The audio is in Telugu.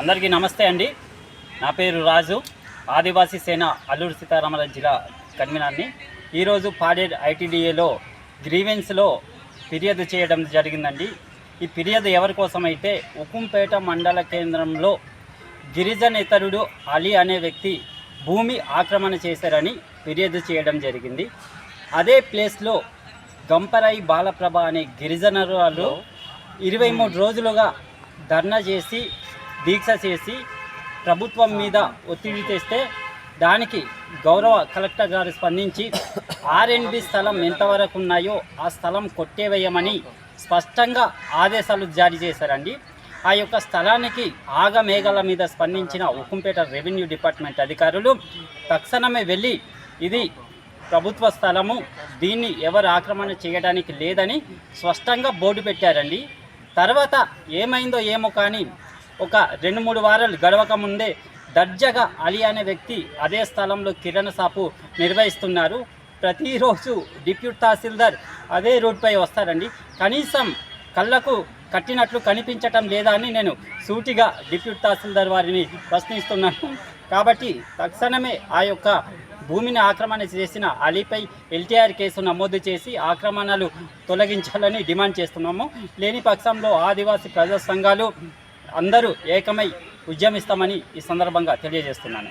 అందరికీ నమస్తే అండి. నా పేరు రాజు. ఆదివాసీ సేన అల్లూరు సీతారామరాజు జిల్లా కన్వీనర్ని ఈరోజు పాడేడ్ ఐటీడీఏలో గ్రీవెన్స్లో ఫిర్యాదు చేయడం జరిగిందండి. ఈ ఫిర్యాదు ఎవరి కోసం అయితే ఉకుంపేట మండల కేంద్రంలో గిరిజనేతరుడు అలీ అనే వ్యక్తి భూమి ఆక్రమణ చేశారని ఫిర్యాదు చేయడం జరిగింది. అదే ప్లేస్లో గంపరాయి బాలప్రభ అనే గిరిజనరాలు ఇరవై మూడు రోజులుగా ధర్నా చేసి దీక్ష చేసి ప్రభుత్వం మీద ఒత్తిడి తెస్తే దానికి గౌరవ కలెక్టర్ గారు స్పందించి ఆర్ఎండ్బి స్థలం ఎంతవరకు ఉన్నాయో ఆ స్థలం కొట్టేవేయమని స్పష్టంగా ఆదేశాలు జారీ చేశారండి. ఆ యొక్క స్థలానికి ఆగమేఘాల మీద స్పందించిన ఉక్కుంపేట రెవెన్యూ డిపార్ట్మెంట్ అధికారులు తక్షణమే వెళ్ళి ఇది ప్రభుత్వ స్థలము దీన్ని ఎవరు ఆక్రమణ చేయడానికి లేదని స్పష్టంగా బోర్డు పెట్టారండి. తర్వాత ఏమైందో ఏమో కానీ ఒక రెండు మూడు వారాలు గడవక ముందే దర్జాగా అలీ అనే వ్యక్తి అదే స్థలంలో కిరణ షాపు నిర్వహిస్తున్నారు. ప్రతిరోజు డిప్యూట్ తహసీల్దార్ అదే రోడ్పై వస్తారండి. కనీసం కళ్ళకు కట్టినట్లు కనిపించటం లేదా అని నేను సూటిగా డిప్యూట్ తహసీల్దార్ వారిని ప్రశ్నిస్తున్నాను. కాబట్టి తక్షణమే ఆ యొక్క భూమిని ఆక్రమణ చేసిన అలీపై ఎల్టీఆర్ కేసు నమోదు చేసి ఆక్రమణలు తొలగించాలని డిమాండ్ చేస్తున్నాము. లేని పక్షంలో ఆదివాసీ ప్రజా సంఘాలు అందరూ ఏకమై ఉద్యమిస్తామని ఈ సందర్భంగా తెలియజేస్తున్నాను.